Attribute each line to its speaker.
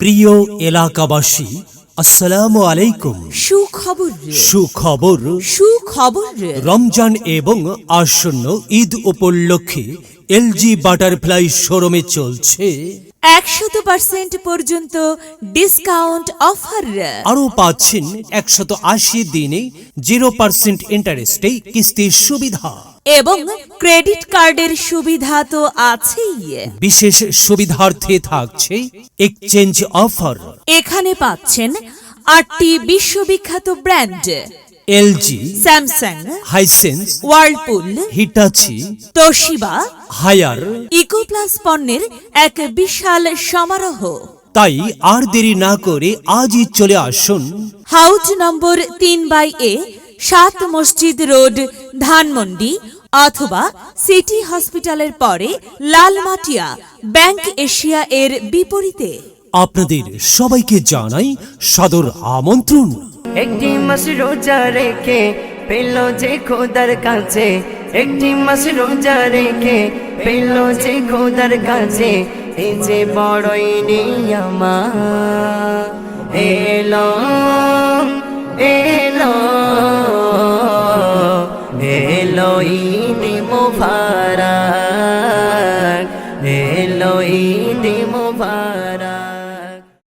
Speaker 1: প্রিয় এলাকাবাসী আসসালামু আলাইকুম।
Speaker 2: সুখবর
Speaker 1: সুখবর।
Speaker 2: সুখবর
Speaker 1: রমজান এবং আসন্ন ঈদ উপলক্ষে এলজি বাটারফ্লাই শোরুমে চলছে।
Speaker 2: একশত পার্সেন্ট পর্যন্ত ডিসকাউন্ট অফার।
Speaker 1: আরও পাচ্ছেন একশত আশি দিনে জিরো পার্সেন্ট ইন্টারেস্টে কিস্তির সুবিধা।
Speaker 2: এবং ক্রেডিট কার্ডের সুবিধা তো আছেই।
Speaker 1: বিশেষ সুবিধার্থে থাকছে এক্সচেঞ্জ অফার
Speaker 2: এখানে পাচ্ছেন আটটি বিশ্ববিখ্যাত brand.
Speaker 1: LG
Speaker 2: Samsung
Speaker 1: Hisense
Speaker 2: Whirlpool
Speaker 1: Hitachi
Speaker 2: Toshiba
Speaker 1: Haier.
Speaker 2: Ecoplus পণ্যের এক বিশাল সমারোহ।
Speaker 1: তাই আর দেরি না করে আজই চলে আসুন।
Speaker 2: হাউস নম্বর তিন বাই এ সাত মসজিদ রোড ধানমন্ডি অথবা সিটি হসপিটালের পরে লালমাটিয়া ব্যাংক এশিয়া এর বিপরীতে।
Speaker 1: আপনাদের সবাইকে জানাই সাদর আমন্ত্রণ।
Speaker 3: একটি মাস রোজা রেখে পেল যে খোদার কাছে। একটি মাস রোজা রেখে পেল যে খোদার কাছে। এই যে বড়ই নিয়ামা এলো এলোইদি মুবারক এলোইদি মুবারক।